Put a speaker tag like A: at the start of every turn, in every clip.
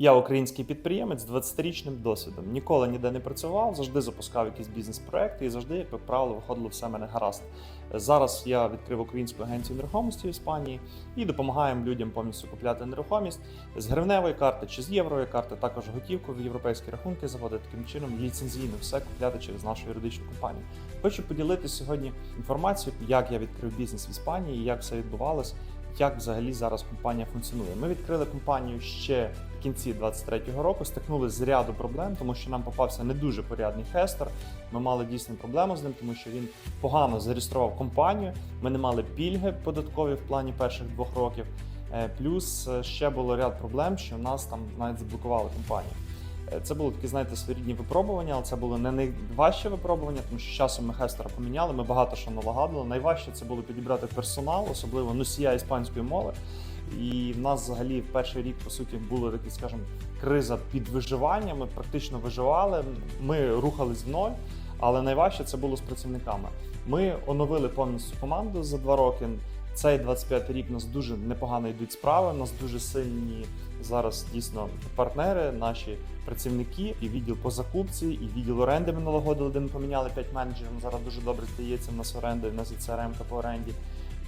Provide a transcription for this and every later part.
A: Я український підприємець з 20-річним досвідом. Ніколи ніде не працював, завжди запускав якісь бізнес-проекти і завжди, як правило, виходило все в мене гаразд. Зараз я відкрив українську агенцію нерухомості в Іспанії і допомагаємо людям повністю купляти нерухомість з гривневої карти чи з єврової карти, також готівку в європейські рахунки заводити таким чином ліцензійно все купляти через нашу юридичну компанію. Хочу поділитися сьогодні інформацією, як я відкрив бізнес в Іспанії, як все відбувалось, як взагалі зараз компанія функціонує. Ми відкрили компанію ще в кінці 23-го року, стикнулися з ряду проблем, тому що нам попався не дуже порядний хестер. Ми мали дійсну проблему з ним, тому що він погано зареєстрував компанію. Ми не мали пільги податкові в плані перших двох років. Е, Плюс е, ще було ряд проблем, що нас там навіть заблокували компанію. Це було такі, знаєте, своєрідні випробування, але це було не найважче випробування, тому що часом ми хестера поміняли, ми багато що налагодили. Найважче це було підібрати персонал, особливо носія іспанської мови. І в нас взагалі перший рік, по суті, була такі, скажімо, криза під виживання. Ми практично виживали, ми рухались в ноль, але найважче це було з працівниками. Ми оновили повністю команду за два роки. Цей 25 рік у нас дуже непогано йдуть справи. У нас дуже сильні зараз дійсно партнери, наші працівники, і відділ по закупці, і відділ оренди ми налагодили, де ми поміняли 5 менеджерів. Зараз дуже добре здається. В нас оренди, в нас і CRM по оренді.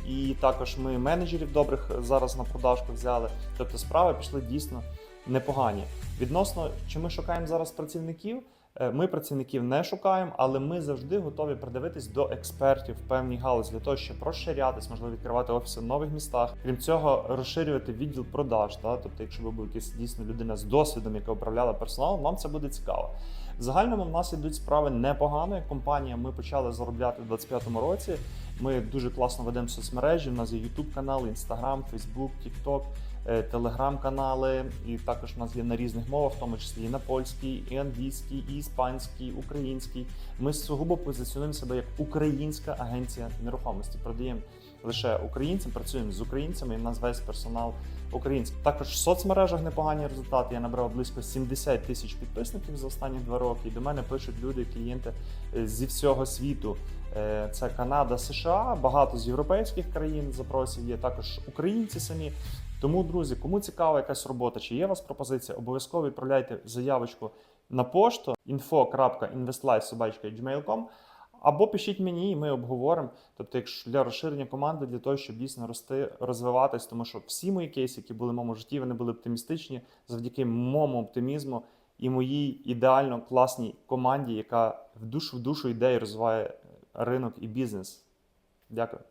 A: І також ми менеджерів добрих зараз на продажку взяли. Тобто справи пішли дійсно непогані. Відносно, чи ми шукаємо зараз працівників? Е, Ми працівників не шукаємо, але ми завжди готові придивитись до експертів в певній галузі для того, щоб розширятись, можливо, відкривати офіси в нових містах. Крім цього, розширювати відділ продаж. Та Тобто, якщо ви був якась дійсно людина з досвідом, яка управляла персоналом, вам це буде цікаво. В загальному в нас ідуть справи непогано. Як компанія ми почали заробляти в 2025 році. Ми дуже класно ведемо соцмережі. У нас є YouTube канал, Instagram, Facebook, TikTok, телеграм-канали, і також у нас є на різних мовах, в тому числі і на польській, і англійській, і іспанській, і українській. Ми сугубо позиціонуємо себе як українська агенція нерухомості. Продаємо лише українцям, працюємо з українцями, і в нас весь персонал український. Також в соцмережах непогані результати. Я набрав близько 70 тисяч підписників за останні два роки. І до мене пишуть люди, клієнти е, зі всього світу. Е, Це Канада, США, багато з європейських країн запросів є також українці самі. Тому, друзі, кому цікава якась робота, чи є у вас пропозиція, обов'язково відправляйте заявочку на пошту info.investlife.gmail.com або пишіть мені, і ми обговоримо. Тобто, якщо для розширення команди, для того, щоб дійсно рости, розвиватись, тому що всі мої кейси, які були в моєму житті, вони були оптимістичні завдяки моєму оптимізму і моїй ідеально класній команді, яка в душу в душу йде і розвиває ринок і бізнес. Дякую.